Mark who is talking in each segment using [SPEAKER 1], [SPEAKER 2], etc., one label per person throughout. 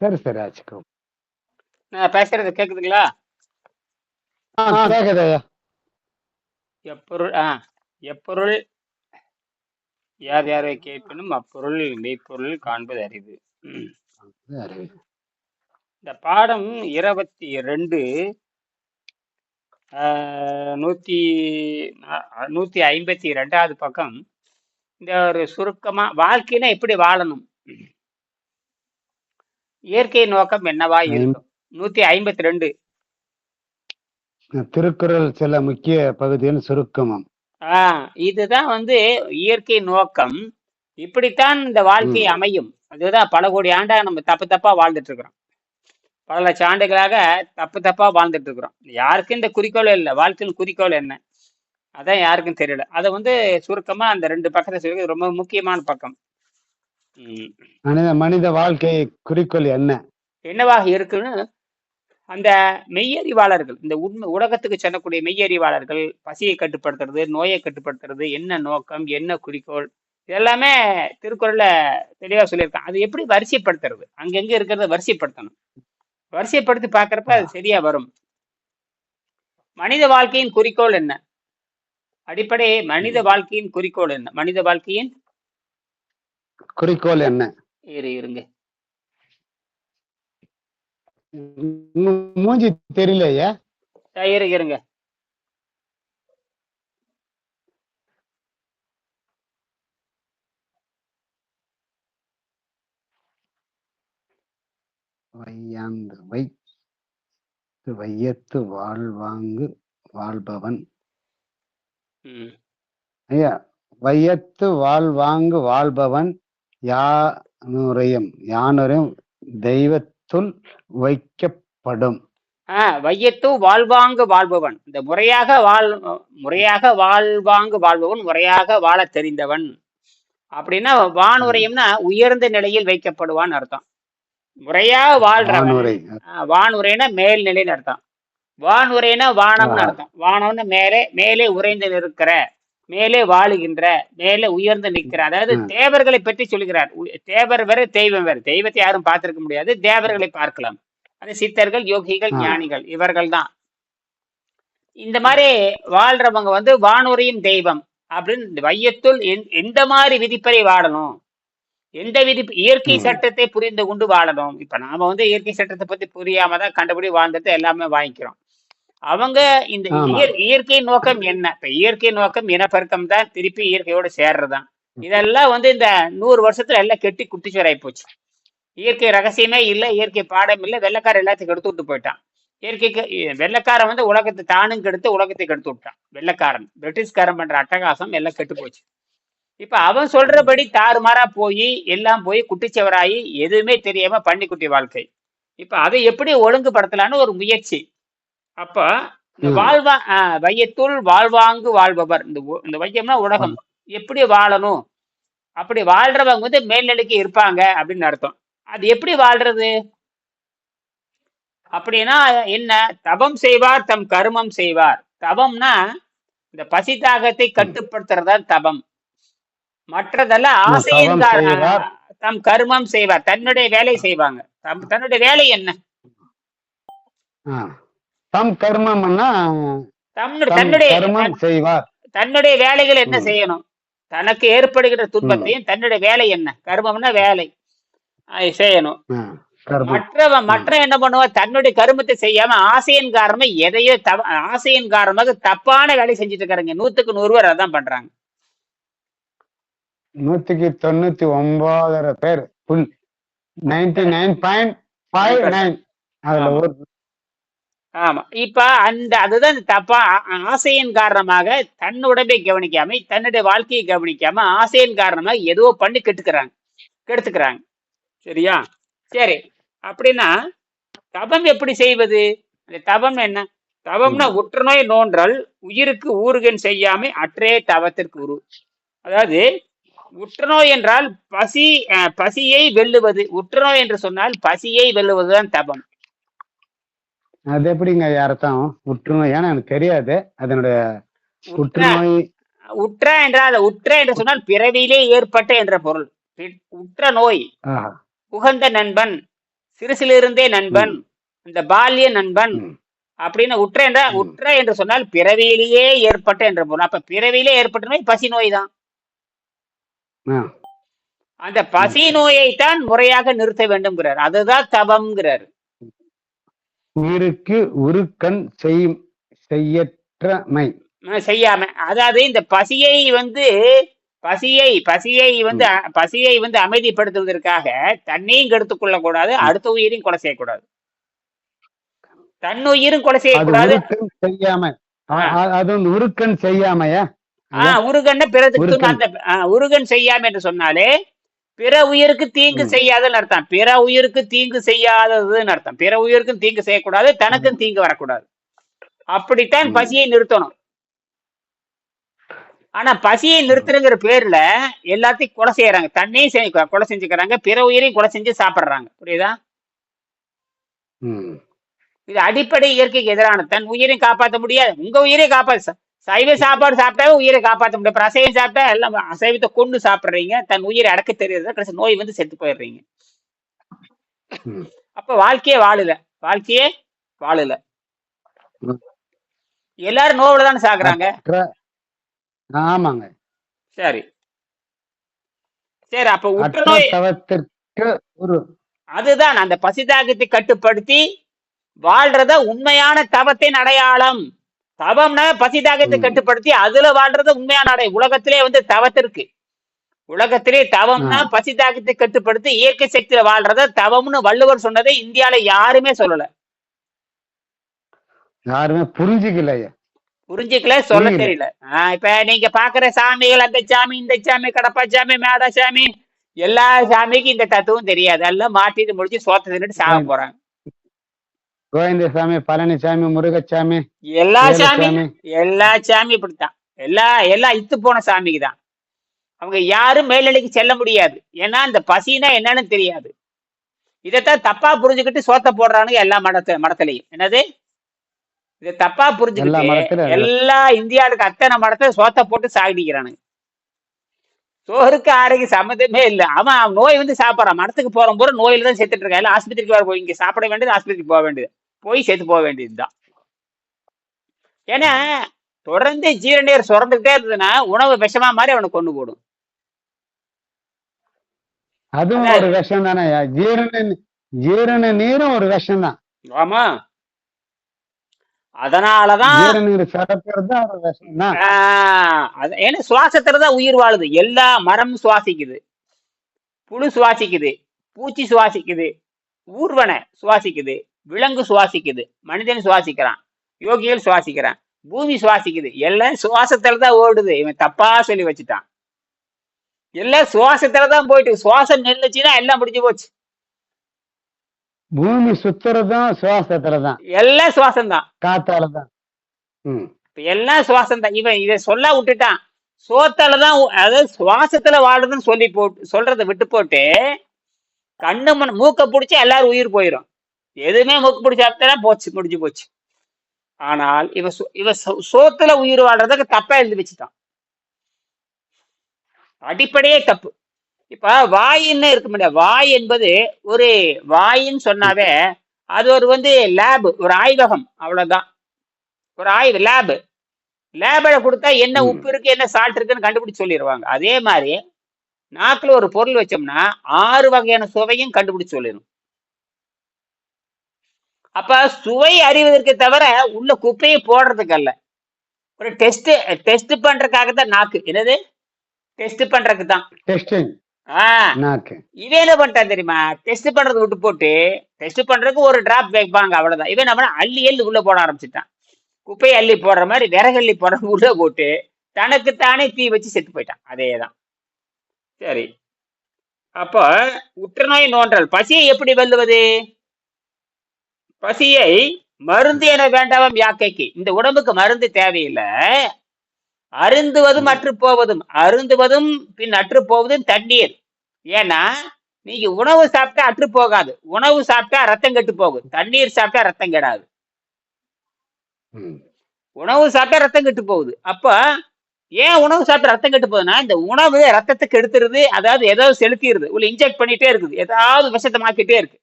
[SPEAKER 1] சரி சரி ஆச்சுக்கோ.
[SPEAKER 2] நான் பேசுறது கேக்குதுங்களா?
[SPEAKER 1] ஆ கேக்குது ஐயா.
[SPEAKER 2] எப்பொருள் ஆ எப்பொருள் யார் யாரை கேட்பினும் அப்பொருள் மெய்ப்பொருள் காண்பது அறிவு ம்.
[SPEAKER 1] சரி
[SPEAKER 2] இந்த பாடம் இருபத்தி ரெண்டு நூற்றி நூற்றி ஐம்பத்தி ரெண்டாவது பக்கம் இந்த ஒரு சுருக்கமாக வாழ்க்கைனா எப்படி வாழணும்? இயற்கை நோக்கம் என்னவா இருக்கும்? நூற்றி ஐம்பத்தி ரெண்டு
[SPEAKER 1] திருக்குறள் சில முக்கிய பகுதியின் சுருக்கமம்.
[SPEAKER 2] ஆ இதுதான் வந்து இயற்கை நோக்கம். இப்படித்தான் இந்த வாழ்க்கை. அமையும். அதுதான் பல கோடி ஆண்டா நம்ம தப்பு தப்பா வாழ்ந்துட்டு இருக்கிறோம் பல லட்சம் ஆண்டுகளாக தப்பு தப்பா வாழ்ந்துட்டு இருக்கிறோம் யாருக்கும் இந்த குறிக்கோள் இல்லை. வாழ்க்கையின் குறிக்கோள் என்ன? அதான் யாருக்கும் தெரியல. அதை வந்து சுருக்கமா அந்த ரெண்டு பக்கத்தை சொல்லி ரொம்ப முக்கியமான பக்கம்.
[SPEAKER 1] மனித மனித வாழ்க்கை குறிக்கோள் என்ன?
[SPEAKER 2] என்னவாக இருக்குன்னு அந்த மெய்யறிவாளர்கள் இந்த உண்மை உலகத்துக்கு செல்லக்கூடிய மெய்யறிவாளர்கள் பசியை கட்டுப்படுத்துறது நோயை கட்டுப்படுத்துறது என்ன நோக்கம் என்ன குறிக்கோள் இதெல்லாமே திருக்குறள்ல தெளிவா சொல்லியிருக்கான் அது எப்படி வரிசைப்படுத்துறது? அங்கங்க இருக்கிறத வரிசைப்படுத்தணும். வரிசைப்படுத்தி பார்க்கறப்ப அது சரியா வரும். மனித வாழ்க்கையின் குறிக்கோள் என்ன? அடிப்படை மனித வாழ்க்கையின் குறிக்கோள் என்ன? மனித வாழ்க்கையின்
[SPEAKER 1] குறிக்கோள் என்ன?
[SPEAKER 2] இரு இருங்க.
[SPEAKER 1] மூ- மூஞ்சி தெரியல ஐயா
[SPEAKER 2] ஆ, இருங்க இருங்க.
[SPEAKER 1] வையாந்து வை வையத்து வாழ்வாங்கு வாழ்பவன். ஐயா வையத்து வாழ்வாங்கு வாழ்பவன். யானுரையும் யானுரையும் தெய்வத்துள் வைக்கப்படும்.
[SPEAKER 2] வையத்து வாழ்வாங்கு வாழ்பவன். இந்த முறையாக வாழ் முறையாக வாழ்வாங்கு வாழ்பவன் முறையாக வாழத் தெரிந்தவன். அப்படின்னா வானுரையம்னா உயர்ந்த நிலையில் வைக்கப்படுவான்னு அர்த்தம். முறையா வாழ்றவன். வானுரைனா மேல் நிலைன்னு அர்த்தம். வானுரைனா வானம்னு. அர்த்தம். வானம்னு மேலே மேலே உறைந்து நிற்கிற. மேலே வாழுகின்ற மேலே உயர்ந்து நிற்கிற. அதாவது. தேவர்களை பற்றி சொல்கிறார் தேவர் வேற தெய்வம் வேற. தெய்வத்தை யாரும் பார்த்திருக்க முடியாது. தேவர்களை பார்க்கலாம். அது சித்தர்கள் யோகிகள். ஞானிகள். இவர்கள் தான் இந்த மாதிரி வாழ்றவங்க வந்து வானுரையும் தெய்வம் அப்படின்னு இந்த வையத்துள் எந்- எந்த மாதிரி விதிப்பறை வாழணும்? எந்த விதி இயற்கை. சட்டத்தை புரிந்து கொண்டு வாழணும்? இப்ப நாம வந்து இயற்கை சட்டத்தை பத்தி புரியாம தான் கண்டபடி வாழ்ந்துட்டு எல்லாமே வாங்கிக்கிறோம். அவங்க இந்த இயற்கை நோக்கம் என்ன? இப்ப இயற்கை நோக்கம் இனப்பெருக்கம் தான் திருப்பி இயற்கையோட சேர்றதுதான். இதெல்லாம் வந்து இந்த நூறு வருஷத்துல எல்லாம் கெட்டி குட்டிச்சுவராய் போச்சு. இயற்கை ரகசியமே இல்லை இயற்கை பாடம் இல்லை வெள்ளக்காரன் எல்லாத்தையும் கெடுத்து விட்டு போயிட்டான். இயற்கைக்கு வெள்ளைக்காரன் வந்து உலகத்தை தானும் கெடுத்து உலகத்தை கெடுத்து விட்டான். வெள்ளைக்காரன். பிரிட்டிஷ்காரன் பண்ற அட்டகாசம் எல்லாம் கெட்டு போச்சு. இப்ப அவன் சொல்றபடி தாறுமாறா போய் எல்லாம் போய் குட்டிச்சவராயி எதுவுமே தெரியாம பன்னிக்குட்டி வாழ்க்கை. இப்ப அதை எப்படி ஒழுங்குபடுத்தலான்னு ஒரு முயற்சி. அப்ப இந்த. வாழ்வா வையத்துள் வாழ்வாங்கு வாழ்பவர். இந்த இந்த வையம்னா உலகம். எப்படி வாழணும்? அப்படி வாழ்றவங்க வந்து மேல்நிலைக்கு இருப்பாங்க அப்படின்னு அர்த்தம். அது எப்படி வாழ்றது? அப்படின்னா என்ன? தபம் செய்வார் தம் கருமம் செய்வார். தபம்னா இந்த பசி தாகத்தை கட்டுப்படுத்துறதா தபம் மற்றதெல்லாம் ஆசையின். தம் கருமம் செய்வார். தன்னுடைய வேலை செய்வாங்க. தன்னுடைய வேலை என்ன.
[SPEAKER 1] தம் கர்மம்னா
[SPEAKER 2] தன்னுடைய
[SPEAKER 1] தம்
[SPEAKER 2] தன்னுடைய
[SPEAKER 1] கர்மம் செய்வார்.
[SPEAKER 2] தன்னுடைய வேலைகள் என்ன. செய்யணும்? தனக்கு ஏற்படுகிற துன்பத்தையும் தன்னுடைய வேலை என்ன? கர்மம்னா வேலை. செய்யணும். மற்றவன் மற்ற என்ன பண்ணுவான் தன்னுடைய கருமத்தை செய்யாம ஆசையின் காரணமா எதையோ தவ ஆசையின் காரணமாக தப்பான வேலை செஞ்சுட்டு இருக்காருங்க. நூத்துக்கு நூறு பேர் அதான் பண்றாங்க.
[SPEAKER 1] நூத்துக்கு தொண்ணூத்தி ஒன்பதரை பேர். Full ninety nine point five nine அதுல. ஒரு
[SPEAKER 2] ஆமா. இப்ப அந்த அதுதான் தப்பா ஆசையின் காரணமாக தன் உடம்பை கவனிக்காம தன்னுடைய வாழ்க்கையை கவனிக்காம ஆசையின் காரணமாக ஏதோ பண்ணி கெட்டுக்கிறாங்க. கெடுத்துக்கிறாங்க. சரியா? சரி. அப்படின்னா தபம் எப்படி செய்வது? அந்த தபம் என்ன? தவம்னா உற்றுநோய் நோன்றல் உயிருக்கு ஊறுகன் செய்யாமை அற்றே தவத்திற்கு உரு. அதாவது உற்றுநோய் என்றால் பசி பசியை வெல்லுவது. உற்றுநோய் என்று சொன்னால் பசியை வெல்லுவதுதான் தபம்
[SPEAKER 1] அது எப்படிங்க ஐயா அர்த்தம்? புற்றுநோய் ஏன்னா எனக்கு தெரியாது. அதனுடைய
[SPEAKER 2] உற்ற
[SPEAKER 1] புற்றுநோய்
[SPEAKER 2] உற்ற என்றால் உற்ற என்று சொன்னால் பிறவியிலே ஏற்பட்ட என்ற பொருள். உற்ற நோய். உகந்த நண்பன் சிறுசில இருந்தே நண்பன் இந்த பால்ய நண்பன். அப்படின்னு உற்ற என்ற
[SPEAKER 1] ம்.
[SPEAKER 2] உற்ற என்று சொன்னால் பிறவியிலேயே ஏற்பட்ட என்ற பொருள். அப்ப பிறவியிலே ஏற்பட்ட நோய் பசி நோய் தான். அந்த பசி நோயைத்தான் முறையாக நிறுத்த வேண்டும்ங்கிறார். அதுதான் தவம்ங்கிறார்.
[SPEAKER 1] உயிருக்கு உருக்கண் செய்யும் செய்யற்றமை.
[SPEAKER 2] செய்யாம. அதாவது இந்த பசியை வந்து பசியை பசியை வந்து பசியை வந்து அமைதிப்படுத்துவதற்காக தண்ணியும் கெடுத்துக் கொள்ளக்கூடாது அடுத்த உயிரையும் கொலை செய்யக்கூடாது. தன்னுயிரும் கொலை செய்யக்கூடாது
[SPEAKER 1] செய்யாம. அது வந்து உருக்கண் செய்யாமையா? உருகன்.
[SPEAKER 2] அந்த ஆஹ் உருகன் செய்யாம என்று சொன்னாலே பிற உயிருக்கு தீங்கு. செய்யாதுன்னு அர்த்தம். பிற உயிருக்கு தீங்கு செய்யாததுன்னு அர்த்தம். பிற உயிருக்கும் தீங்கு செய்யக்கூடாது தனக்கும் தீங்கு வரக்கூடாது. அப்படித்தான். பசியை நிறுத்தணும். ஆனா பசியை நிறுத்துறங்கிற பேர்ல எல்லாத்தையும் கொலை செய்யறாங்க. தன்னையும் செய்~ கொலை செஞ்சுக்கிறாங்க. பிற உயிரையும் கொலை செஞ்சு சாப்பிடுறாங்க. புரியுதா. இது அடிப்படை இயற்கைக்கு எதிரான தன் உயிரையும் காப்பாற்ற முடியாது. உங்க உயிரை காப்பாற்ற ச- சைவ சாப்பாடு சாப்பிட்டாவே உயிரை காப்பாற்ற முடியும். அப்புறம் அசைவம் சாப்பிட்டா எல்லாம் அசைவத்தை கொண்டு சாப்பிடுறீங்க. தன் உயிரை அடக்க தெரியுது கடைசி நோய் வந்து செத்து போயிடுறீங்க. அப்ப வாழ்க்கையே வாழல. வாழ்க்கையே வாழல. எல்லாரும் நோவுல தானே சாகுறாங்க?
[SPEAKER 1] அற்ற- ஆமாங்க.
[SPEAKER 2] சரி. சரி அப்ப உற்றுநோய்
[SPEAKER 1] ஒரு
[SPEAKER 2] அதுதான். அந்த பசிதாகத்தை கட்டுப்படுத்தி வாழ்றத உண்மையான தவத்தின் அடையாளம். தவம்னா பசிதாகத்தை
[SPEAKER 1] ம்.
[SPEAKER 2] கட்டுப்படுத்தி அதுல வாழ்றது உண்மையான அடை உலகத்திலே வந்து தவத்திற்கு உலகத்திலே தவம்னா
[SPEAKER 1] ஆ.
[SPEAKER 2] பசிதாகத்தை கட்டுப்படுத்தி இயற்கை சக்தியில வாழ்றத தவம்னு வள்ளுவர் சொன்னதை இந்தியால யாருமே சொல்லல
[SPEAKER 1] யாருமே புரிஞ்சுக்கலையா
[SPEAKER 2] புரிஞ்சுக்கல சொல்ல. தெரியல ஆஹ் இப்ப நீங்க பாக்குற சாமிகள் அந்த சாமி இந்த சாமி கடப்பா சாமி மேடா சாமி எல்லா சாமிக்கும் இந்த தத்துவம் தெரியாது எல்லாம் மாட்டிட்டு முடிச்சு சோத்த தின்னுட்டு சாக. போறாங்க
[SPEAKER 1] கோவிந்தசாமி பழனிசாமி முருகசாமி
[SPEAKER 2] எல்லா சாமி எல்லா சாமி இப்படித்தான். எல்லா எல்லாம் இத்து போன சாமிக்கு தான் அவங்க யாரும் மேல்நிலைக்கு செல்ல முடியாது. ஏன்னா அந்த பசினா என்னன்னு தெரியாது. இதைத்தான் தப்பா புரிஞ்சுக்கிட்டு சோத்த போடுறானுங்க எல்லா மடத்து மடத்துலயும். என்னது? இதை தப்பா புரிஞ்சுக்கிட்டு எல்லா இந்தியாவுக்கு அத்தனை மடத்தை சோத்த போட்டு சாகடிக்கிறானுங்க. சோறுக்கு ஆரோக்கிய சம்மந்தமே இல்லை. அவன் நோய் வந்து சாப்பிட்றான். மடத்துக்கு போற போற நோயில தான் செத்துட்டு இருக்கான். எல்லாம் ஆஸ்பத்திரிக்கு வர போய் இங்க சாப்பிட வேண்டியது ஆஸ்பத்திரிக்கு போக வேண்டியது. போய் செத்து போக வேண்டியதுதான். ஏன்னா தொடர்ந்து ஜீரநீர் சுரந்துகிட்டே இருந்ததுன்னா உணவு விஷமா மாதிரி அவனை கொண்டு போடும்.
[SPEAKER 1] அதுவும் ஒரு விஷம் தானே. ஜீரண ஜீரண நீரும் ஒரு விஷம் தான்.
[SPEAKER 2] ஆமா. அதனாலதான் ஏன்னா சுவாசத்துல தான். உயிர் வாழுது. எல்லா மரம் சுவாசிக்குது. புழு சுவாசிக்குது. பூச்சி சுவாசிக்குது. ஊர்வன சுவாசிக்குது. விலங்கு சுவாசிக்குது. மனிதன் சுவாசிக்கிறான். யோகிகள் சுவாசிக்கிறான். பூமி சுவாசிக்குது. எல்லாம் சுவாசத்துல தான் ஓடுது. இவன் தப்பா சொல்லி வச்சுட்டான். எல்லாம் சுவாசத்துல தான் போயிட்டு சுவாசம் நின்றுச்சுன்னா எல்லாம் முடிஞ்சு போச்சு.
[SPEAKER 1] பூமி சுத்துறதும் சுவாசத்துல தான்
[SPEAKER 2] எல்லாம் சுவாசம் தான்
[SPEAKER 1] காத்தால தான் ம்.
[SPEAKER 2] இப்ப எல்லாம் சுவாசம் தான் இவன் இதை சொல்ல விட்டுட்டான். சோத்தால தான் அதாவது சுவாசத்துல வாழுதுன்னு சொல்லி போட்டு சொல்றதை விட்டு போட்டு கண்ணு மண் மூக்க பிடிச்சி எல்லாரும் உயிர் போயிடும் எதுவுமே மூக்கு பிடிச்சி சாப்பிட்டா போச்சு முடிஞ்சு போச்சு. ஆனால் இவ இவ சோத்துல உயிர் வாழ்றதுக்கு தப்பா எழுதி வச்சுட்டான். அடிப்படையே தப்பு. இப்ப வாயின்னு இருக்க முடியாது. வாய் என்பது ஒரு வாயின்னு சொன்னாவே அது ஒரு வந்து லேப் ஒரு ஆய்வகம் அவ்வளவுதான். ஒரு ஆய்வு லேப் லேபில் கொடுத்தா என்ன. உப்பு இருக்கு என்ன சால்ட் இருக்குன்னு கண்டுபிடிச்சு சொல்லிடுவாங்க அதே மாதிரி நாக்குல ஒரு பொருள் வச்சோம்னா ஆறு வகையான சுவையும் கண்டுபிடிச்சு சொல்லிடும் அப்ப சுவை அறிவதற்கு தவிர உள்ள குப்பையை போடுறதுக்கு அல்ல. ஒரு டெஸ்ட் டெஸ்ட் பண்றதுக்காக தான் நாக்கு. என்னது? டெஸ்ட் பண்றதுக்கு தான்
[SPEAKER 1] டெஸ்டிங்
[SPEAKER 2] இவன் என்ன பண்ணிட்டான் தெரியுமா? டெஸ்ட் பண்றது விட்டு போட்டு டெஸ்ட் பண்றதுக்கு ஒரு டிராப் வைப்பாங்க அவ்வளவுதான். இவன் நம்ம அள்ளி அள்ளி உள்ள போட ஆரம்பிச்சிட்டான். குப்பையை அள்ளி போடுற மாதிரி விறகு அள்ளி போடுற உள்ள போட்டு தனக்குத்தானே தீ வச்சு செத்து போயிட்டான். அதேதான். சரி. அப்போ உற்றுநோய் நோன்றல் பசியை எப்படி வெல்லுவது? பசியை மருந்து என வேண்டாம் யாக்கைக்கு? இந்த உடம்புக்கு மருந்து தேவையில்லை. அருந்துவதும் அற்று போவதும் அருந்துவதும் பின் அற்று போவதும் தண்ணீர். ஏன்னா நீங்க உணவு சாப்பிட்டா அற்று போகாது உணவு சாப்பிட்டா ரத்தம் கெட்டு போகும். தண்ணீர் சாப்பிட்டா ரத்தம் கெடாது. உணவு சாப்பிட்டா ரத்தம் கெட்டு போகுது. அப்ப ஏன் உணவு சாப்பிட்டா ரத்தம் கெட்டு போகுதுன்னா இந்த உணவு ரத்தத்தை கெடுத்துருது அதாவது ஏதாவது செலுத்திடுது உள்ள இன்ஜெக்ட் பண்ணிட்டே இருக்குது. ஏதாவது விஷத்தை மாக்கிட்டே இருக்கு.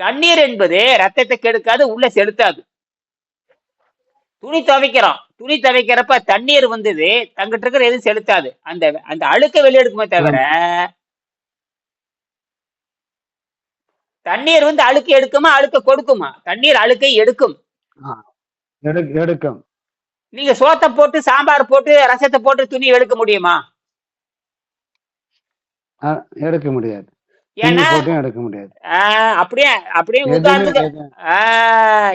[SPEAKER 2] தண்ணீர் என்பது ரத்தத்தை கெடுக்காது உள்ள செலுத்தாது. துணி துவைக்கிறோம். துணி துவைக்கிறப்ப தண்ணீர் வந்தது தங்கிட்ட இருக்கிற எதுவும் செலுத்தாது. அந்த அந்த அழுக்க வெளியெடுக்குமே தவிர தண்ணீர் வந்து அழுக்கு எடுக்குமா அழுக்க கொடுக்குமா? தண்ணீர் அழுக்கை எடுக்கும்.
[SPEAKER 1] எடு எடுக்கும்.
[SPEAKER 2] நீங்க சோத்தை போட்டு சாம்பார் போட்டு ரசத்தை போட்டு துணி எடுக்க முடியுமா?
[SPEAKER 1] எடுக்க முடியாது.
[SPEAKER 2] ஏன்னா
[SPEAKER 1] எடுக்க முடியாது.
[SPEAKER 2] அப்படியே அப்படியே உதாரணத்துக்கு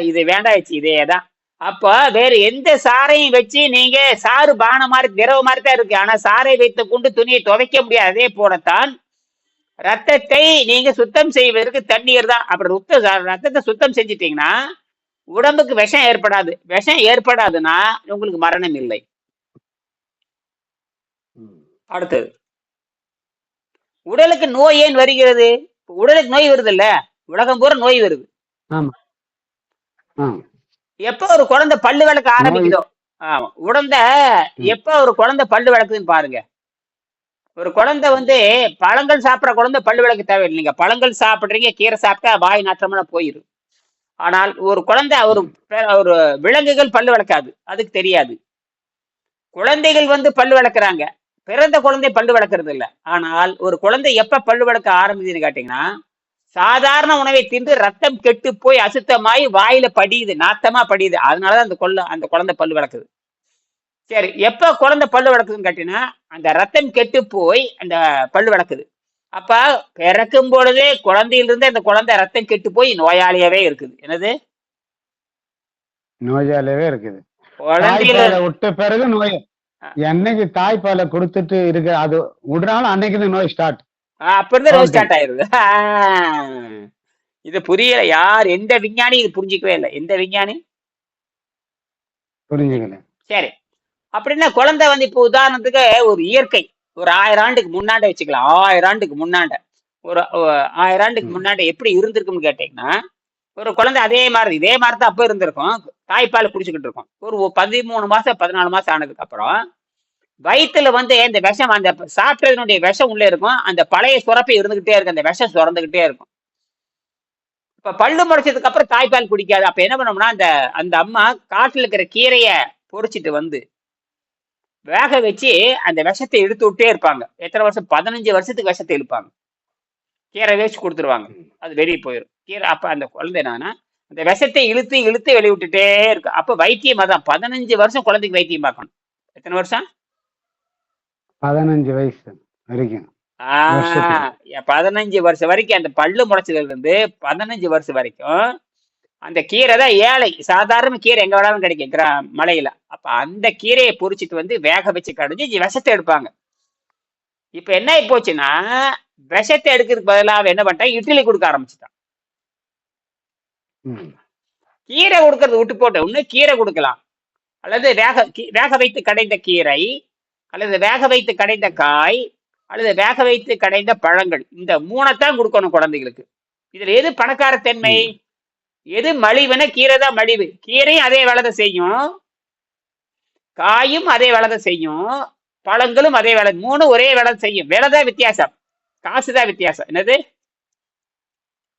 [SPEAKER 2] இது வேண்டாச்சு இதேதான் அப்ப வேற எந்த சாரையும் வச்சு நீங்க சாறு பானை மாதிரி திரவ மாதிரி தான் இருக்கு. ஆனா சாரை வைத்துக் கொண்டு துணியை துவைக்க முடியாது. அதே போலத்தான் ரத்தத்தை நீங்க சுத்தம் செய்வதற்கு தண்ணீர் தான். அப்புறம் ருத்த ரத்தத்தை சுத்தம் செஞ்சிட்டீங்கன்னா உடம்புக்கு விஷம் ஏற்படாது. விஷம் ஏற்படாதுன்னா உங்களுக்கு மரணம் இல்லை. அடுத்தது. உடலுக்கு நோய் ஏன் வருகிறது? உடலுக்கு நோய் வருது இல்ல உலகம் பூரா நோய் வருது. எப்ப ஒரு குழந்தை பல்லு விளக்க ஆரம்பிக்குதோ? ஆமா. உடந்த எப்ப ஒரு குழந்தை பல்லு விளக்குதுன்னு பாருங்க. ஒரு குழந்தை வந்து பழங்கள் சாப்பிட்ற குழந்தை பல்லு விளக்கு தேவையில்லைங்க. பழங்கள் சாப்பிடுறீங்க கீரை சாப்பிட்டா வாய் நாற்றமெல்லாம் போயிடும் ஆனால் ஒரு குழந்தை ஒரு ஒரு விலங்குகள் பல்லு விளக்காது அதுக்கு தெரியாது. குழந்தைகள் வந்து பல்லு விளக்குறாங்க பிறந்த குழந்தை பல்லு விளக்குறது இல்ல. ஆனால் ஒரு குழந்தை எப்ப பல்லு விளக்க ஆரம்பிக்குதுன்னு கேட்டீங்கன்னா சாதாரண உணவை தின்று ரத்தம் கெட்டு போய் அசுத்தமாயி வாயில படியுது நாத்தமா படியுது அதனாலதான் அந்த கொள்ள அந்த குழந்தை பல்லு விளக்குது. சரி எப்ப குழந்தை பல்லு விளக்குதுன்னு கேட்டீங்கன்னா அந்த ரத்தம் கெட்டு போய் அந்த பல்லு விளக்குது. அப்ப பிறக்கும் பொழுதே குழந்தையிலிருந்து அந்த குழந்தை ரத்தம் கெட்டு போய் நோயாளியாவே இருக்குது. என்னது?
[SPEAKER 1] நோயாளியவே இருக்குது.
[SPEAKER 2] குழந்தையில
[SPEAKER 1] விட்ட பிறகு நோய் என்னைக்கு தாய்ப்பாலை கொடுத்துட்டு இருக்கு அது விடுறாலும் அன்னைக்கு நோய் ஸ்டார்ட்
[SPEAKER 2] அப்ப இருந்து நோய். ஸ்டார்ட் ஆயிருது. இது புரியல யார் எந்த விஞ்ஞானி இது புரிஞ்சிக்கவே இல்லை. எந்த விஞ்ஞானி?
[SPEAKER 1] புரிஞ்சுக்கல.
[SPEAKER 2] சரி. அப்படின்னா குழந்தை வந்து இப்போ உதாரணத்துக்கு ஒரு இயற்கை. ஒரு ஆயிரம் ஆண்டுக்கு முன்னாண்ட வச்சுக்கலாம். ஆயிரம் ஆண்டுக்கு முன்னாண்ட. ஒரு ஆயிரம் ஆண்டுக்கு. முன்னாண்ட எப்படி இருந்திருக்கும்னு கேட்டீங்கன்னா ஒரு குழந்தை அதே மாதிரி இதே மாதிரி தான் அப்ப இருந்திருக்கும். தாய்ப்பால் குடிச்சுக்கிட்டு இருக்கும். ஒரு பதிமூணு மாசம் பதினாலு மாசம் ஆனதுக்கு அப்புறம் வயித்துல வந்து இந்த விஷம் அந்த சாப்பிட்டதனுடைய விஷம் உள்ள இருக்கும். அந்த பழைய சுரப்பை இருந்துகிட்டே இருக்கு அந்த விஷம் சுரந்துகிட்டே இருக்கும். இப்ப பல்லு முளைச்சதுக்கு அப்புறம் தாய்ப்பால் குடிக்காது. அப்ப என்ன பண்ணோம்னா அந்த அந்த அம்மா காட்டுல இருக்கிற கீரைய பொறிச்சிட்டு வந்து வேக வச்சு அந்த விஷத்தை இழுத்து விட்டே இருப்பாங்க. எத்தனை வருஷம்? பதினஞ்சு வருஷத்துக்கு விஷத்தை இழுப்பாங்க. கீரை வேச்சு கொடுத்துருவாங்க. அது வெளியே போயிடும் கீரை அப்ப அந்த குழந்தை என்னன்னா அந்த விஷத்தை இழுத்து இழுத்து வெளிய விட்டுட்டே இருக்கு. அப்ப வைத்தியம் அதான். பதினஞ்சு வருஷம் குழந்தைக்கு வைத்தியம் பார்க்கணும். எத்தனை வருஷம்?
[SPEAKER 1] பதினஞ்சு வயசு வரைக்கும்.
[SPEAKER 2] பதினஞ்சு வருஷம் வரைக்கும் அந்த பல்லு முளைச்சதுல இருந்து பதினஞ்சு வருஷம் வரைக்கும் அந்த கீரை தான் ஏழை. சாதாரண கீரை எங்க வேணாலும் கிடைக்கும். கிரா மலையில. அப்ப அந்த கீரையை பொறிச்சிட்டு வந்து வேக வச்சு கடைஞ்சு விஷத்தை எடுப்பாங்க. இப்ப என்ன ஆகி போச்சுன்னா விஷத்தை எடுக்கிறதுக்கு பதிலா அவன் என்ன பண்ணிட்டான்? இட்லி கொடுக்க ஆரம்பிச்சுட்டான். கீரை கொடுக்கறது விட்டு போட்டு இன்னும் கீரை கொடுக்கலாம். அல்லது வேக வேக வைத்து கடைந்த கீரை அல்லது வேக வைத்து கடைந்த காய் அல்லது வேக வைத்து கடைந்த பழங்கள். இந்த மூணைத்தான் கொடுக்கணும் குழந்தைகளுக்கு. இதுல எது பணக்காரத்தன்மை? எது மலிவுனா கீரை தான் மலிவு. கீரையும் அதே வேலை தான் செய்யும். காயும் அதே வேலை தான் செய்யும். பழங்களும் அதே வேலை மூணு ஒரே வேலை செய்யும். வேலை தான் வித்தியாசம். காசு தான் வித்தியாசம். என்னது?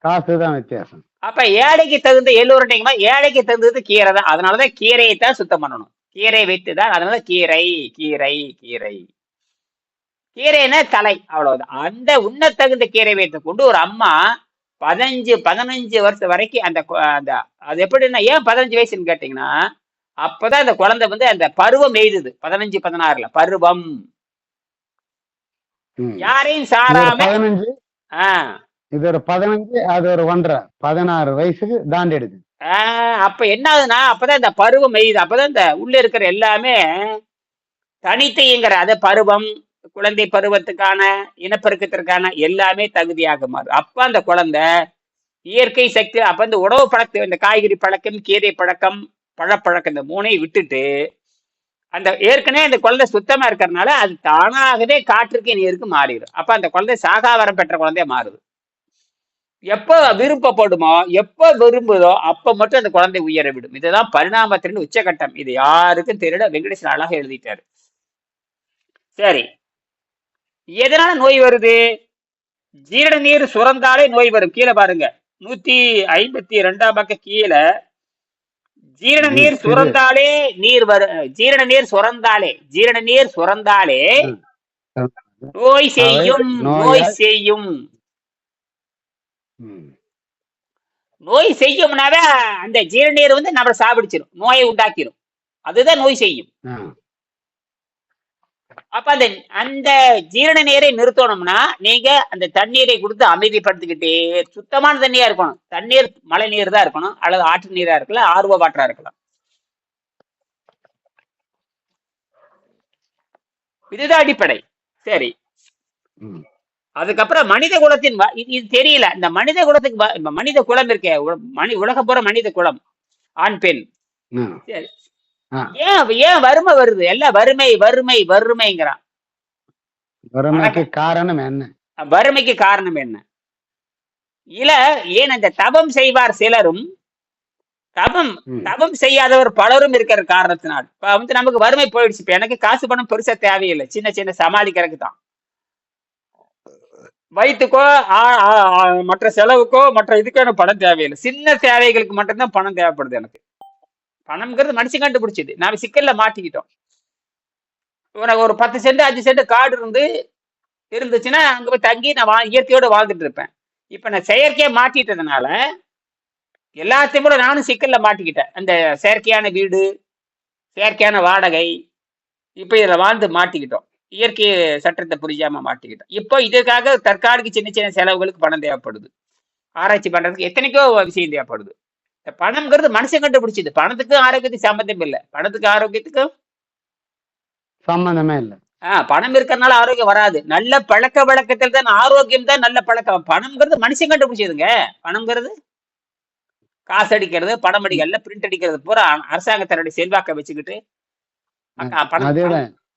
[SPEAKER 1] காசு தான் வித்தியாசம்.
[SPEAKER 2] அப்ப ஏழைக்கு தகுந்த எல்லோருடையுமா? ஏழைக்கு தகுந்தது கீரை தான். அதனாலதான் கீரையை தான் சுத்தம் பண்ணணும். கீரை வைத்து தான் அதனால கீரை கீரை கீரை. கீரைன்னா தலை. அவ்வளவுதான். அந்த உண்ண தகுந்த கீரை வைத்துக் கொண்டு ஒரு அம்மா பதினஞ்சு பதினஞ்சு வருஷம் வரைக்கும் அந்த அந்த அது எப்படின்னா ஏன் பதினஞ்சு வயசுன்னு கேட்டீங்கன்னா அப்பதான் அந்த குழந்தை வந்து அந்த பருவம் எய்துது. பதினஞ்சு பதினாறுல. பருவம். யாரையும் சாராம ஆஹ்
[SPEAKER 1] இது ஒரு பதினஞ்சு அது ஒரு ஒன்றரை. பதினாறு வயசுக்கு தாண்டிடுது
[SPEAKER 2] ஆஹ் அப்ப என்ன ஆகுதுன்னா அப்பதான் இந்த பருவம் எய்யுது அப்பதான் இந்த உள்ள இருக்கிற எல்லாமே தனித்தைங்கிற அதை பருவம் குழந்தை பருவத்துக்கான இனப்பெருக்கத்திற்கான எல்லாமே தகுதியாக மாறும். அப்ப அந்த குழந்தை இயற்கை சக்தி அப்ப இந்த உணவு பழக்கம் இந்த காய்கறி பழக்கம் கீரை பழக்கம் பழப்பழக்கம் இந்த மூணையும் விட்டுட்டு அந்த ஏற்கனவே அந்த குழந்தை சுத்தமா இருக்கிறதுனால அது தானாகவே காற்றுக்கு நீருக்கு மாறிடும். அப்ப அந்த குழந்தை சாகாவரம் பெற்ற குழந்தைய மாறுது. எப்ப விருப்பப்படுமோ எப்ப விரும்புதோ அப்ப மட்டும் அந்த குழந்தை உயர விடும். இதுதான் பரிணாமத்தின் உச்சகட்டம். இது யாருக்கும் தெரியல. வெங்கடேசன் அழகா எழுதிட்டாரு. சரி. எதனால நோய் வருது? ஜீரண நீர் சுரந்தாலே நோய் வரும். கீழே பாருங்க. நூத்தி ஐம்பத்தி ரெண்டாம் பக்கம் கீழே. ஜீரண நீர். சுரந்தாலே நீர் வரு ஜீரண நீர் சுரந்தாலே ஜீரண நீர் சுரந்தாலே. நோய் செய்யும் நோய் செய்யும்.
[SPEAKER 1] ம்.
[SPEAKER 2] நோய் செய்யும்னாவே அந்த ஜீரணநீர் வந்து நம்மளை சாப்பிடிச்சிடும் நோயை உண்டாக்கிடும் அதுதான் நோய் செய்யும்.
[SPEAKER 1] ஆ.
[SPEAKER 2] அப்ப அந்த அந்த ஜீரண நீரை நிறுத்தணும்னா நீங்க அந்த தண்ணீரை கொடுத்து அமைதிப்படுத்திக்கிட்டே சுத்தமான தண்ணியா இருக்கணும். தண்ணீர் மழை நீர் தான் இருக்கணும். அல்லது ஆற்று நீரா இருக்கலாம். ஆர்வ வாட்டரா இருக்கலாம். இதுதான் அடிப்படை. சரி. அதுக்கப்புறம் மனித குலத்தின் இது தெரியல. இந்த மனித குலத்துக்கு மனித குலம் இருக்கே. மனி உலக போற மனித குலம். ஆண் பெண். ஏன் ஏன் வறுமை வருது? எல்லாம் வறுமை வறுமை வறுமைங்கிறான்.
[SPEAKER 1] வறுமைக்கு காரணம் என்ன?
[SPEAKER 2] வறுமைக்கு காரணம் என்ன? இல்ல ஏன் அந்த தபம் செய்வார் சிலரும்? தபம். தபம் செய்யாதவர் பலரும் இருக்கிற காரணத்தினால். இப்ப வந்து நமக்கு வறுமை போயிடுச்சு. இப்ப எனக்கு காசு பணம் பெருசா தேவையில்லை. சின்ன சின்ன சமாளிக்கிறதுக்கு தான். வயிற்றுக்கோ ஆ- ஆ- மற்ற செலவுக்கோ மற்ற இதுக்கோ எனக்கு பணம் தேவையில்லை. சின்ன தேவைகளுக்கு மட்டும்தான் பணம் தேவைப்படுது எனக்கு. பணம்ங்கிறது மனுஷன் கண்டுபிடிச்சது. நாம சிக்கல்ல மாட்டிக்கிட்டோம். உனக்கு ஒரு பத்து சென்ட் அஞ்சு சென்ட் காடு இருந்து இருந்துச்சுன்னா அங்க போய் தங்கி நான் வா இயற்கையோட வாழ்ந்துட்டு இருப்பேன். இப்ப நான் செயற்கையா மாட்டிட்டதுனால எல்லாத்தையும் கூட நானும் சிக்கல்ல மாட்டிக்கிட்டேன். அந்த செயற்கையான வீடு செயற்கையான வாடகை இப்ப இதில் வாழ்ந்து மாட்டிக்கிட்டோம். இயற்கை சட்டத்தை புரியாம மாட்டிக்கிட்டோம். இப்போ இதுக்காக தற்காலிக சின்ன சின்ன செலவுகளுக்கு பணம் தேவைப்படுது. ஆராய்ச்சி பண்றதுக்கு எத்தனைக்கோ விஷயம் தேவைப்படுது. இந்த பணம்ங்கிறது மனுஷன் கண்டுபிடிச்சது. பணத்துக்கும் ஆரோக்கியத்துக்கு சம்மந்தம் இல்லை. பணத்துக்கு ஆரோக்கியத்துக்கும்
[SPEAKER 1] சம்பந்தமே இல்லை.
[SPEAKER 2] ஆஹ் பணம் இருக்கறனால ஆரோக்கியம் வராது. நல்ல பழக்க வழக்கத்தில் தான் ஆரோக்கியம் தான் நல்ல பழக்கம். பணம்ங்கிறது மனுஷன் கண்டுபிடிச்சதுங்க. பணம்ங்கிறது காசு அடிக்கிறது பணம் அடிக்கிறது பிரிண்ட் அடிக்கிறது. பூரா அரசாங்கத்தினுடைய செல்வாக்க வச்சுக்கிட்டு பணம்.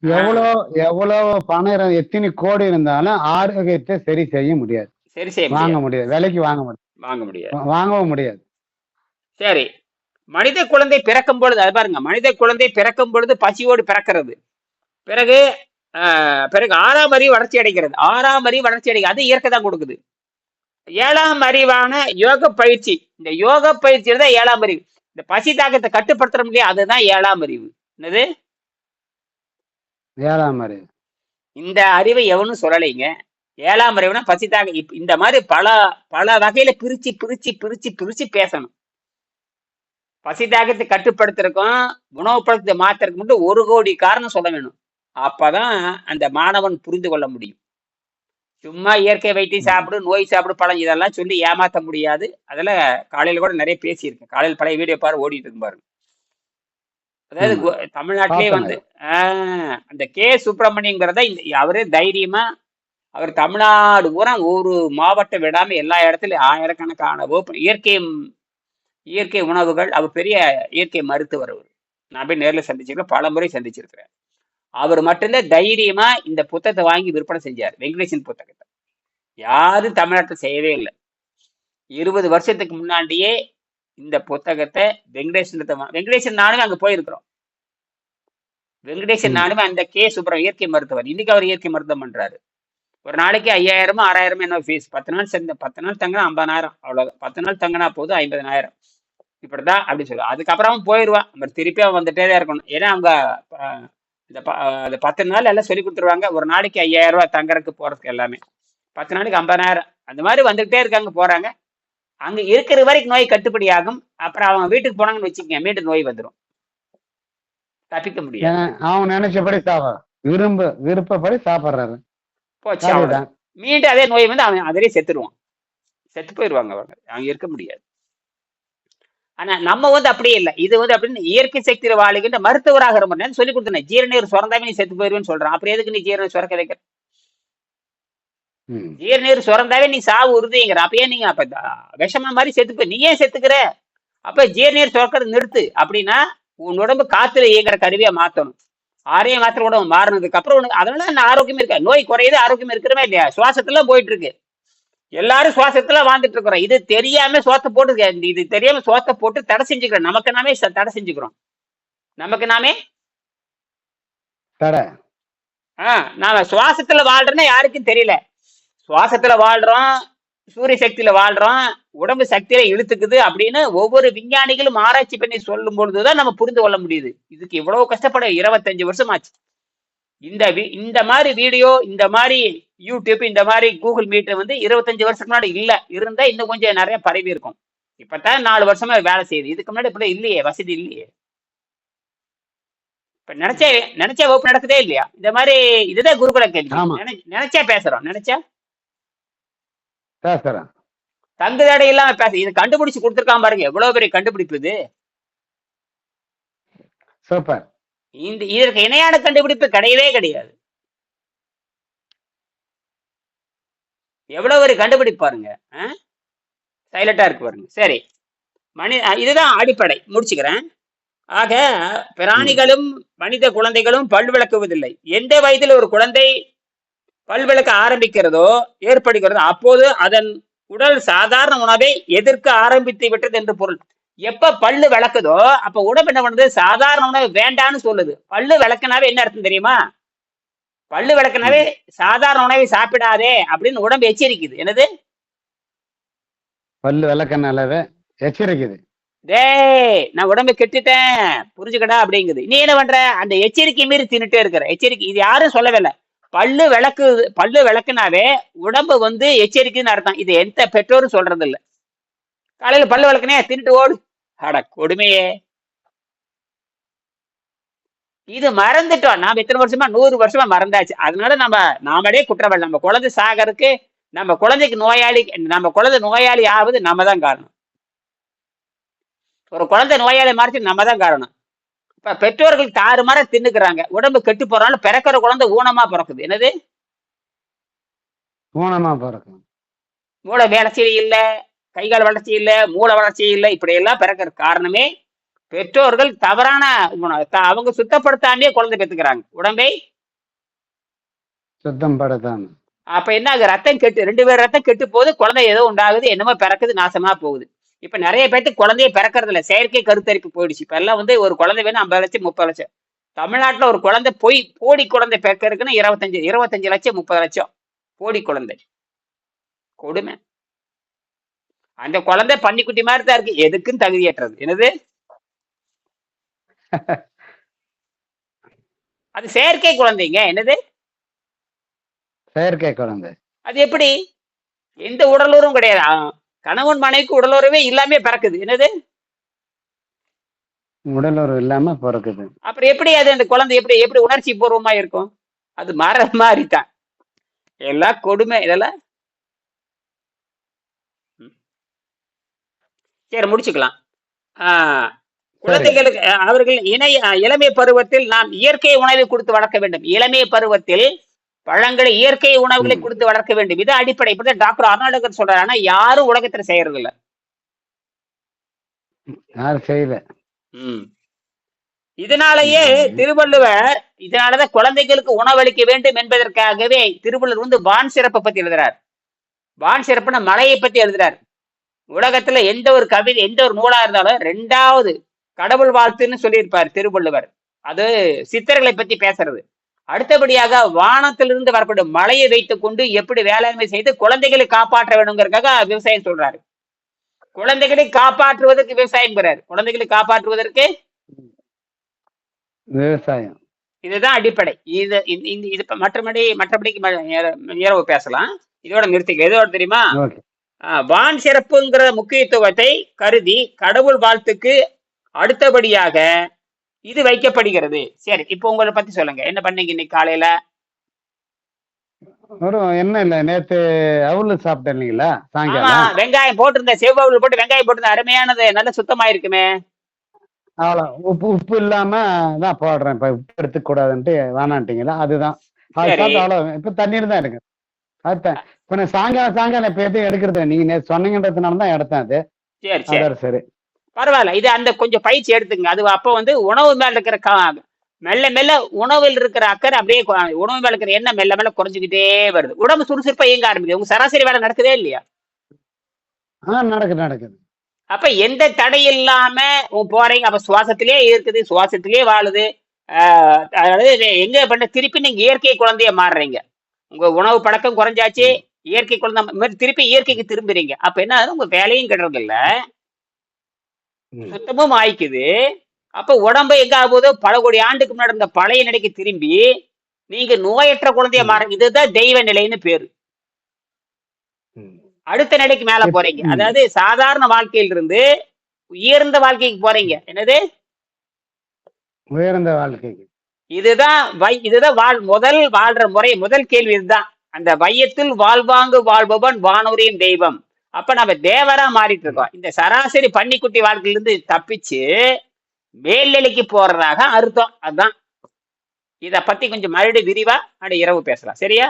[SPEAKER 1] அதேதான் எவ்வளவு எவ்வளவு பணம் எத்தனை கோடி இருந்தாலும் ஆரோக்கியத்தை சரி செய்ய முடியாது.
[SPEAKER 2] சரி செய்ய
[SPEAKER 1] வாங்க
[SPEAKER 2] முடியாது.
[SPEAKER 1] முடியாது விலைக்கு வாங்க முடியாது.
[SPEAKER 2] வாங்க முடியாது.
[SPEAKER 1] வாங்கவும் முடியாது.
[SPEAKER 2] சரி. மனித குழந்தை பிறக்கும் பொழுது அது பாருங்க மனித குழந்தை பிறக்கும் பொழுது பசியோடு பிறக்கிறது. பிறகு பிறகு ஆறாம் அறிவு வளர்ச்சி அடைகிறது. ஆறாம் அறிவு வளர்ச்சி அடைகிறது. அது இயற்கை தான் கொடுக்குது. ஏழாம் அறிவான யோக பயிற்சி. இந்த யோக பயிற்சியில தான் ஏழாம் அறிவு. இந்த பசி தாக்கத்தை கட்டுப்படுத்துறோம் இல்லையா? அதுதான் ஏழாம் அறிவு. என்னது?
[SPEAKER 1] ஏழாம் அறிவு.
[SPEAKER 2] இந்த அறிவை எவனும் சொல்லலைங்க. ஏழாம் அறிவுனா பசி தாக்க இப்ப இந்த மாதிரி பல பல வகையில பிரிச்சு பிரிச்சு பிரிச்சு பிரிச்சு பேசணும். பசி தாக்கத்தை கட்டுப்படுத்துறதுக்கும் உணவு பழக்கத்தை மாத்துறதுக்கு மட்டும் ஒரு கோடி காரணம் சொல்ல வேணும். அப்பதான் அந்த மாணவன் புரிந்து கொள்ள முடியும். சும்மா இயற்கை வைத்தியம் சாப்பிடு நோய் சாப்பிடு பழம் இதெல்லாம் சொல்லி ஏமாத்த முடியாது. அதுல காலையில கூட நிறைய பேசியிருக்கேன். காலையில் பழைய வீடியோ பாரு ஓடிட்டு இருக்கு பாருங்க. அதாவது தமிழ்நாட்டிலே வந்து அந்த கே. சுப்பிரமணியங்கிறத அவரே தைரியமா அவர் தமிழ்நாடு பூரா ஒரு மாவட்டம் விடாம எல்லா இடத்துலயும் ஆயிரக்கணக்கான ஓப்பன் இயற்கை இயற்கை உணவுகள் அவர் பெரிய இயற்கை மருத்துவர் அவர். நான் போய் நேர்ல சந்திச்சிருக்கேன் பல முறை சந்திச்சிருக்கிறேன். அவர் மட்டும்தான் தைரியமா இந்த புத்தகத்தை வாங்கி விற்பனை செஞ்சார் வெங்கடேசன் புத்தகத்தை. யாரும் தமிழ்நாட்டில் செய்யவே இல்லை. இருபது வருஷத்துக்கு முன்னாடியே இந்த புத்தகத்தை வெங்கடேசன் வெங்கடேசன் நானுமே அங்க போயிருக்கிறோம். வெங்கடேசன். நானுமே அந்த கே. சுப்ரம் இயற்கை மருத்துவர். இன்னைக்கு அவர் இயற்கை மருத்துவம் பண்றாரு. ஒரு நாளைக்கு ஐயாயிரமோ ஆறாயிரமோ என்ன ஃபீஸ் பத்து நாள் சேர்ந்து பத்து நாள் தங்கினா ஐம்பதாயிரம். அவ்வளவுதான் பத்து நாள் தங்கினா போதும் ஐம்பதனாயிரம் இப்படிதான் அப்படி சொல்லுவான் அதுக்கப்புறம் போயிடுவான் நம்ம திருப்பி அவன் வந்துட்டே தான் இருக்கணும். ஏன்னா அவங்க இந்த ப- அந்த பத்து நாள் எல்லாம் சொல்லி கொடுத்துருவாங்க. ஒரு நாளைக்கு ஐயாயிரம் ரூபாய் தங்கறதுக்கு போறதுக்கு எல்லாமே. பத்து நாளைக்கு ஐம்பதாயிரம். அந்த மாதிரி வந்துகிட்டே இருக்காங்க போறாங்க. அங்க இருக்கிற வரைக்கும் நோய் கட்டுப்படி ஆகும் அப்புறம் அவங்க வீட்டுக்கு போனாங்கன்னு வச்சுக்கோங்க மீண்டும் நோய் வந்துடும் தப்பிக்க முடியாது.
[SPEAKER 1] அவன் நினைச்சபடி சாப்பிட விரும்ப விருப்பப்படி சாப்பிடுறாரு.
[SPEAKER 2] போச்சு மீண்டும் அதே நோய் வந்து அவன் அதிலே செத்துருவான். செத்து போயிடுவாங்க அவங்க. அவங்க இருக்க முடியாது. ஆனா நம்ம வந்து அப்படியே இல்லை. இது வந்து அப்படின்னு இயற்கை சக்தியில வாழுகின்ற மருத்துவராக ரொம்ப சொல்லி கொடுத்தேன் ஜீரநீர் சுரந்தாவே நீ செத்து போயிருவேன்னு சொல்றான். அப்புறம் எதுக்கு நீ ஜீரணம் சுரக்க வைக்கிற. ஜீரநீர் சுரந்தாவே நீ சாவு உறுதிங்கிற. அப்ப ஏன் நீங்க அப்ப விஷமா மாதிரி செத்து போய் நீ ஏன் செத்துக்கிற? அப்ப ஜீரநீர் சுரக்கிறது நிறுத்து. அப்படின்னா உன் உடம்பு காத்துல இயங்குற கருவியா மாத்தணும். ஆரையும் மாத்திர உடம்பு மாறினதுக்கு அப்புறம் உனக்கு அதனால நான் ஆரோக்கியம் இருக்கா நோய் குறையுது ஆரோக்கியம் இருக்கிறமே இல்லையா? சுவாசத்துல போயிட்டு இருக்கு எல்லாரும் சுவாசத்துல வாழ்ந்துட்டு இருக்கிறோம் இது தெரியாம சுவாசத்தை போட்டு இது தெரியாம சுவாசத்தை போட்டு தடை செஞ்சுக்கிறோம். நமக்கு நாமே தடை செஞ்சுக்கிறோம். நமக்கு நாமே
[SPEAKER 1] தடை.
[SPEAKER 2] ஆஹ் நாம சுவாசத்துல வாழ்றோம்னா யாருக்கும் தெரியல. சுவாசத்துல வாழ்றோம் சூரிய சக்தியில வாழ்றோம் உடம்பு சக்தியில இழுத்துக்குது அப்படின்னு ஒவ்வொரு விஞ்ஞானிகளும் ஆராய்ச்சி பண்ணி சொல்லும் பொழுதுதான் நம்ம புரிந்து கொள்ள முடியுது. இதுக்கு இவ்வளவு கஷ்டப்பட இருபத்தஞ்சு வருஷம் ஆச்சு. இந்த இந்த மாதிரி வீடியோ இந்த மாதிரி யூடியூப் இந்த மாதிரி கூகுள் மீட் வந்து இருபத்தஞ்சு வருஷத்துக்கு முன்னாடி இல்ல. இருந்தா இன்னும் கொஞ்சம் நிறைய பரவி இருக்கும். இப்பதான் நாலு வருஷமா வேலை செய்யுது. இதுக்கு முன்னாடி இப்படி இல்லையே வசதி இல்லையே. இப்ப நினைச்சா நினைச்சா வகுப்பு நடக்குதே இல்லையா? இந்த மாதிரி இதுதான் குருகுல கேள்வி. நினைச்சா பேசுறோம். நினைச்சா?
[SPEAKER 1] பேசுறேன்.
[SPEAKER 2] தங்கு தடை இல்லாம பேச இது கண்டுபிடிச்சு கொடுத்துருக்கான் பாருங்க எவ்வளவு பெரிய கண்டுபிடிப்பு இது.
[SPEAKER 1] சூப்பர்.
[SPEAKER 2] இந்த இதற்கு இணையான கண்டுபிடிப்பு கிடையவே கிடையாது. எவ்வளவு ஒரு கண்டுபிடிப்பு பாருங்க சைலண்டா இருக்கு பாருங்க. சரி. மனி இதுதான் அடிப்படை. முடிச்சுக்கிறேன். ஆக பிராணிகளும் மனித குழந்தைகளும் பல் விளக்குவதில்லை. எந்த வயதில் ஒரு குழந்தை பல் விளக்க ஆரம்பிக்கிறதோ ஏற்படுகிறதோ அப்போது அதன் உடல் சாதாரண உணவை எதிர்க்க ஆரம்பித்து விட்டது என்று பொருள். எப்ப பல்லு விளக்குதோ அப்ப உடம்பு என்ன பண்ணுது? சாதாரண உணவு வேண்டான்னு சொல்லுது. பல்லு விளக்குனாவே என்ன அர்த்தம் தெரியுமா? பல்லு விளக்குனாவே சாதாரண உணவை சாப்பிடாதே அப்படின்னு உடம்பு எச்சரிக்குது. என்னது?
[SPEAKER 1] பல்லு விளக்கனாலவே எச்சரிக்குது.
[SPEAKER 2] டேய் நான் உடம்பை கெட்டுட்டேன். புரிஞ்சுக்கடா அப்படிங்குது. நீ என்ன பண்ற? அந்த எச்சரிக்கை மீறி தின்னுட்டே இருக்கிற. எச்சரிக்கை இது யாரும் சொல்லவே இல்லை. பல்லு விளக்கு பல்லு விளக்குனாவே உடம்பு வந்து எச்சரிக்கைன்னு அர்த்தம். இது எந்த பெற்றோரும் சொல்றது இல்ல காலையில பல்லு விளக்குனே தின்னுட்டு ஓடு. அட கொடுமையே. இது மறந்துட்டோம். நாம எத்தனை வருஷமா? நூறு வருஷமா மறந்தாச்சு. அதனால நம்ம நாமளே குற்றவாளி. நம்ம குழந்தை சாகருக்கு நம்ம குழந்தைக்கு நோயாளி நம்ம குழந்தை நோயாளி ஆவது நம்ம தான் காரணம். ஒரு குழந்தை நோயாளி மாறிச்சு நம்ம தான் காரணம். பெற்றோர்கள் தாறுமாற தின்னுக்குறாங்க. உடம்பு கெட்டு போறாலும் பிறக்கிற குழந்தை ஊனமா பிறக்குது. என்னது?
[SPEAKER 1] ஊனமா பிறக்கும்.
[SPEAKER 2] மூளை வளர்ச்சி இல்ல கைகால் வளர்ச்சி இல்ல மூளை வளர்ச்சி இல்ல இப்படி எல்லாம் பிறக்கிற காரணமே பெற்றோர்கள் தவறான அவங்க சுத்தப்படுத்தாமே குழந்தை பெத்துக்கிறாங்க உடம்பை?
[SPEAKER 1] சுத்தம் படுத்தாம
[SPEAKER 2] அப்ப என்ன ஆகுது ரத்தம் கெட்டு ரெண்டு பேர் ரத்தம் கெட்டு போகுது குழந்தை ஏதோ உண்டாகுது என்னமோ பிறக்குது நாசமா போகுது. இப்ப நிறைய பேர்த்துக்கு குழந்தைய பிறக்கிறது இல்ல. செயற்கை கருத்தரிப்பு போயிடுச்சு. இப்ப எல்லாம் வந்து ஒரு குழந்தை வேணும் ஐம்பது லட்சம் முப்பது லட்சம். தமிழ்நாட்டுல ஒரு குழந்தை போய் போடி குழந்தை பிறக்கிறதுக்குன்னு இருபத்தஞ்சு இருபத்தஞ்சு லட்சம் முப்பது லட்சம். போடி குழந்தை. கொடுமை. அந்த குழந்தை பன்னிக்குட்டி மாதிரி தான் இருக்கு. எதுக்கும் தகுதியற்றது என்னது? அது செயற்கை குழந்தைங்க. என்னது?
[SPEAKER 1] செயற்கை குழந்தை.
[SPEAKER 2] அது எப்படி? எந்த உடலுறவும் கிடையாது. கணவன் மனைவிக்கு உடலுறவே இல்லாம பிறக்குது. என்னது?
[SPEAKER 1] உடலுறவு இல்லாம பிறக்குது.
[SPEAKER 2] அப்புறம் எப்படி அது அந்த குழந்தை எப்படி எப்படி உணர்ச்சி பூர்வமா இருக்கும்? அது மர மாதிரி தான் எல்லாம் கொடுமை இதெல்லாம். சரி முடிச்சுக்கலாம். குழந்தைகளுக்கு அவர்கள் இணை அஹ், இளமை பருவத்தில் நாம் இயற்கை உணவை கொடுத்து வளர்க்க வேண்டும். இளமை பருவத்தில் பழங்களை இயற்கை உணவுகளை. கொடுத்து வளர்க்க வேண்டும். இது அடிப்படை. இப்படி டாக்டர் அர்னால்டகர் சொல்றாரு. ஆனா யாரும் உலகத்துல செய்யறது இல்ல
[SPEAKER 1] யாரும் செய்யல.
[SPEAKER 2] இதனாலேயே திருவள்ளுவர் இதனாலதான் குழந்தைகளுக்கு உணவளிக்க வேண்டும் என்பதற்காகவே திருவள்ளுவர் வந்து வான் சிறப்பை பத்தி எழுதுறார். வான் சிறப்புன மலையை பத்தி எழுதுறார். உலகத்துல எந்த ஒரு கவிதை எந்த ஒரு நூலா இருந்தாலும் ரெண்டாவது கடவுள் வாழ்த்துன்னு சொல்லியிருப்பார் திருவள்ளுவர். அது சித்தர்களை பத்தி பேசுறது. அடுத்தபடியாக வானத்திலிருந்து வரக்கூடிய மழையை வைத்துக் கொண்டு எப்படி வேளாண்மை செய்து குழந்தைகளை காப்பாற்ற வேணுங்கிறதுக்காக விவசாயம் சொல்றாரு. குழந்தைகளை காப்பாற்றுவதற்கு விவசாயம்ங்கிறார் குழந்தைகளை காப்பாற்றுவதற்கு
[SPEAKER 1] விவசாயம்.
[SPEAKER 2] இதுதான் அடிப்படை. இது இந்த- இது மற்றபடி மற்றபடிக்கு இரவு பேசலாம். இதோட நிறுத்திக்க எதோட தெரியுமா? வான் சிறப்புங்கிற முக்கியத்துவத்தை கருதி கடவுள் வாழ்த்துக்கு அடுத்தபடியாக இது வைக்கப்படுகிறது. சரி இப்போ உங்களை பத்தி சொல்லுங்க. என்ன பண்ணீங்க இன்னைக்கு காலையில?
[SPEAKER 1] ஒரு என்ன இல்ல நேத்து அவுள் சாப்பிட்டேன் இல்லைங்களா சாயங்காலம்
[SPEAKER 2] வெங்காயம் போட்டிருந்த செவ்வளவு போட்டு வெங்காயம் போட்டிருந்த அருமையானது. நல்ல சுத்தமா இருக்குமே
[SPEAKER 1] அவ்வளோ. உப்பு உப்பு இல்லாம தான் போடுறேன். இப்ப உப்பு எடுத்துக்க கூடாதுன்ட்டு வேணான்ட்டீங்களா? அதுதான். அது அவ்வளோ. இப்ப தண்ணீர் தான் இருக்கு. அதுதான் இப்ப நான் சாயங்காலம் சாயங்காலம் இப்ப எதுவும் எடுக்கிறது. நீங்க சொன்னீங்கன்றதுனால தான் எடுத்தேன் அது.
[SPEAKER 2] சரி சரி. பரவாயில்ல. இது அந்த கொஞ்சம் பயிற்சி எடுத்துங்க. அது அப்போ வந்து உணவு மேல இருக்கிற கா- மெல்ல மெல்ல உணவில் இருக்கிற அக்கறை அப்படியே உணவு மேல இருக்கிற எண்ணெய் மெல்ல மெல்ல குறைஞ்சிக்கிட்டே வருது. உடம்பு சுறுசுறுப்பா இயங்க ஆரம்பிக்குது. உங்க சராசரி வேலை நடக்குதே இல்லையா?
[SPEAKER 1] நடக்குது நடக்குது.
[SPEAKER 2] அப்ப எந்த தடை இல்லாம போறீங்க. அப்ப சுவாசத்திலே இருக்குது சுவாசத்திலே வாழுது. ஆஹ் அதாவது எங்க பண்ண திருப்பி நீங்க இயற்கை குழந்தைய மாறுறீங்க. உங்க உணவு பழக்கம் குறைஞ்சாச்சு. இயற்கைக்குள்ள நம்ம மாதிரி திருப்பி இயற்கைக்கு திரும்புறீங்க. அப்ப என்ன? உங்க வேலையும் கிடறது இல்ல. சுத்தமும் ஆயிக்குது அப்ப உடம்பு எங்க ஆகுதோ? பல கோடி ஆண்டுக்கு முன்னாடி இருந்த பழைய நிலைக்கு திரும்பி நீங்க நோயற்ற குழந்தைய. மாற இதுதான் தெய்வ நிலைன்னு பேரு. அடுத்த நிலைக்கு மேல போறீங்க. அதாவது சாதாரண வாழ்க்கையில இருந்து உயர்ந்த வாழ்க்கைக்கு போறீங்க. என்னது?
[SPEAKER 1] உயர்ந்த வாழ்க்கைக்கு.
[SPEAKER 2] இதுதான் வை இதுதான் வாழ் முதல் வாழ்ற முறை முதல் கேள்வி இதுதான். அந்த வையத்தில் வாழ்வாங்கு வாழ்பவன் வானூரின் தெய்வம். அப்ப நம்ம தேவரா மாறிட்டு இருக்கோம் இந்த சராசரி பன்னிக்குட்டி வாழ்க்கையில இருந்து தப்பிச்சு மேல்நிலைக்கு போறதாக அர்த்தம். அதான். இத பத்தி கொஞ்சம் மறுபடியும் விரிவா அட இரவு பேசலாம். சரியா?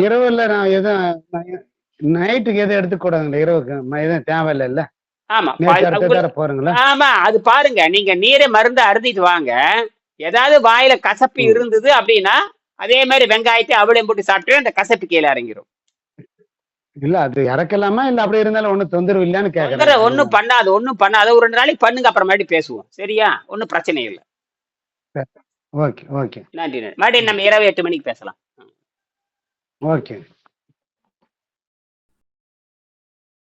[SPEAKER 1] இரவுல நான் எதுவும் நைட்டுக்கு எதுவும் எடுத்துக்கூடாதுங்களா இரவுக்கு? எதுவும் தேவையில்ல இல்ல?
[SPEAKER 2] ஆமா. ஆமா. அது பாருங்க. நீங்க நீரை மருந்து அருந்திட்டு வாங்க. ஏதாவது வாயில கசப்பு. இருந்தது அப்படின்னா அதே மாதிரி வெங்காயத்தை அவளையும் போட்டு சாப்பிட்டு அந்த கசப்பு கீழே இறங்கிரும்.
[SPEAKER 1] இல்ல அது இறக்கலாமா? இல்ல அப்படி இருந்தாலும் ஒண்ணும் தொந்தரவு இல்லைன்னு கேக்குறேன்.
[SPEAKER 2] ஒண்ணும் பண்ணாது ஒண்ணும் பண்ணாது. ஒரு ரெண்டு நாளைக்கு பண்ணுங்க அப்புறம் மறுபடியும் பேசுவோம். சரியா? ஒண்ணும் பிரச்சனை இல்லை.
[SPEAKER 1] Okay okay.
[SPEAKER 2] நன்றி நன்றி. மறுபடியும் நம்ம இரவு எட்டு மணிக்கு பேசலாம்.
[SPEAKER 1] ஓகே.